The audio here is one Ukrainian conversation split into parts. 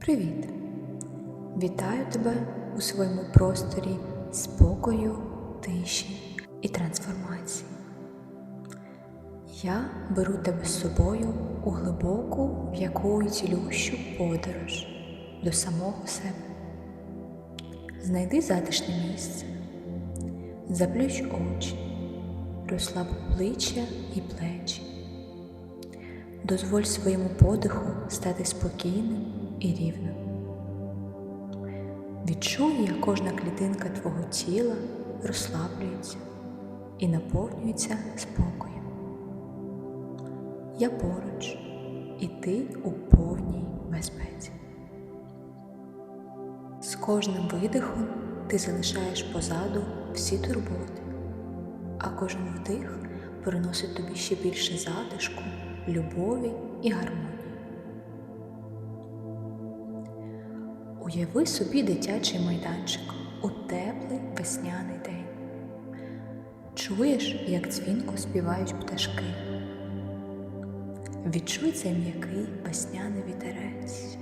Привіт! Вітаю тебе у своєму просторі спокою, тиші і трансформації. Я беру тебе з собою у глибоку м'яку і цілющу подорож до самого себе. Знайди затишне місце, заплющ очі, розслаб плечі і плечі. Дозволь своєму подиху стати спокійним і рівним. Відчуй, як кожна клітинка твого тіла розслаблюється і наповнюється спокоєм. Я поруч, і ти у повній безпеці. З кожним видихом ти залишаєш позаду всі турботи, а кожен вдих приносить тобі ще більше затишку, любові і гармонії. Уяви собі дитячий майданчик у теплий весняний день. Чуєш, як дзвінко співають пташки. Відчуй цей м'який весняний вітерець.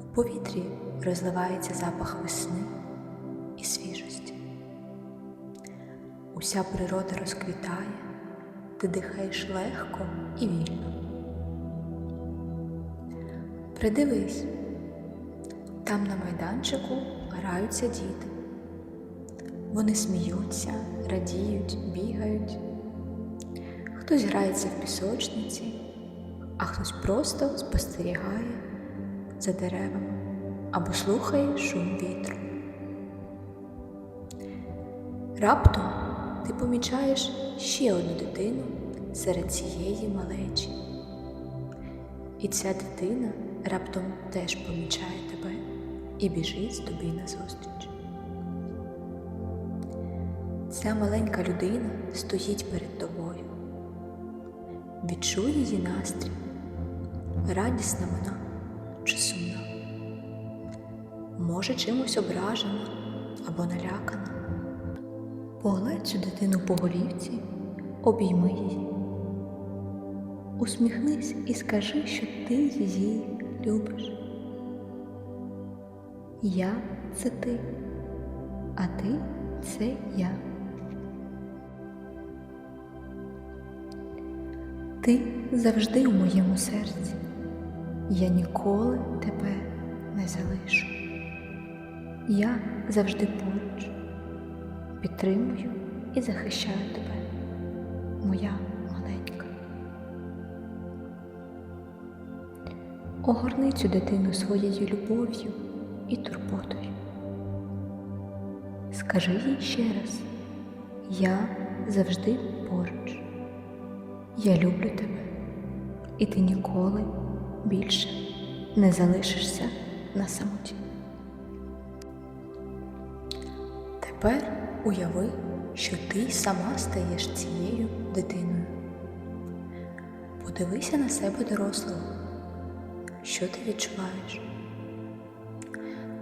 У повітрі розливається запах весни і свіжості. Уся природа розквітає, ти дихаєш легко і вільно. Придивись, там на майданчику граються діти. Вони сміються, радіють, бігають. Хтось грається в пісочниці, а хтось просто спостерігає за деревами або слухає шум вітру. Раптом ти помічаєш ще одну дитину серед цієї малечі. І ця дитина раптом теж помічає тебе і біжить тобі назустріч. Ця маленька людина стоїть перед тобою. Відчуй її настрій, радісна вона чи сумна, може чимось ображена або налякана. Погладь цю дитину по голівці, обійми її. Усміхнись і скажи, що ти її любиш. Я це ти, а ти це я. Ти завжди у моєму серці. Я ніколи тебе не залишу. Я завжди поруч, підтримую і захищаю тебе, моя Огорни цю дитину своєю любов'ю і турботою. Скажи їй ще раз, я завжди поруч. Я люблю тебе, і ти ніколи більше не залишишся на самоті. Тепер уяви, що ти сама стаєш цією дитиною. Подивися на себе дорослого. Що ти відчуваєш?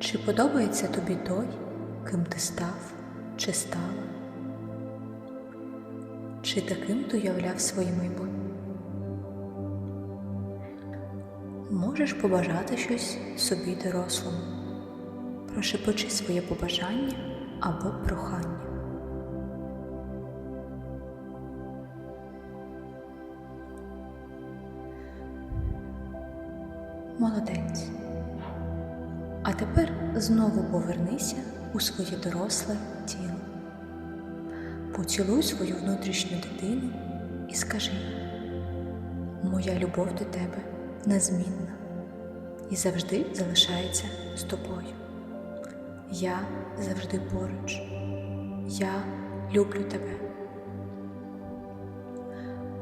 Чи подобається тобі той, ким ти став чи стала? Чи таким ти уявляв своє майбутнє? Можеш побажати щось собі дорослому, прошепочи своє побажання або прохання. Молодець. А тепер знову повернися у своє доросле тіло. Поцілуй свою внутрішню дитину і скажи: Моя любов до тебе незмінна і завжди залишається з тобою. Я завжди поруч. Я люблю тебе.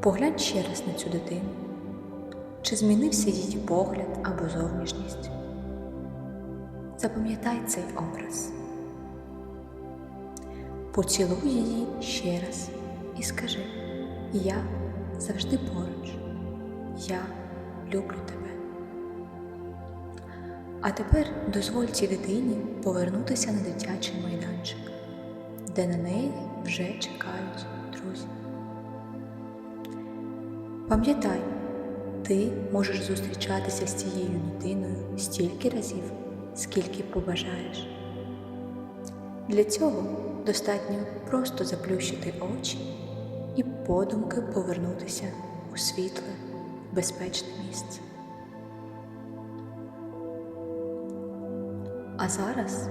Поглянь ще раз на цю дитину. Чи змінився її погляд або зовнішність? Запам'ятай цей образ. Поцілуй її ще раз і скажи: Я завжди поруч. Я люблю тебе. А тепер дозволь цій дитині повернутися на дитячий майданчик, де на неї вже чекають друзі. Пам'ятай, Ти можеш зустрічатися з цією дитиною стільки разів, скільки побажаєш. Для цього достатньо просто заплющити очі і подумки повернутися у світле, безпечне місце. А зараз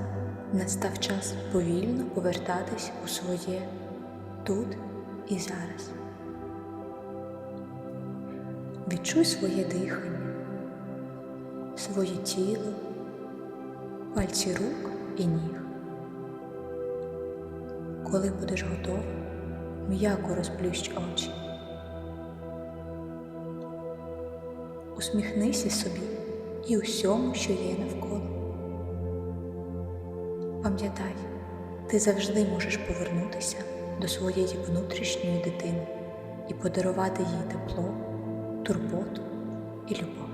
настав час повільно повертатись у своє тут і зараз. Відчуй своє дихання, своє тіло, пальці рук і ніг. Коли будеш готова, м'яко розплющ очі. Усміхнися собі і усьому, що є навколо. Пам'ятай, ти завжди можеш повернутися до своєї внутрішньої дитини і подарувати їй тепло, турботу і любов.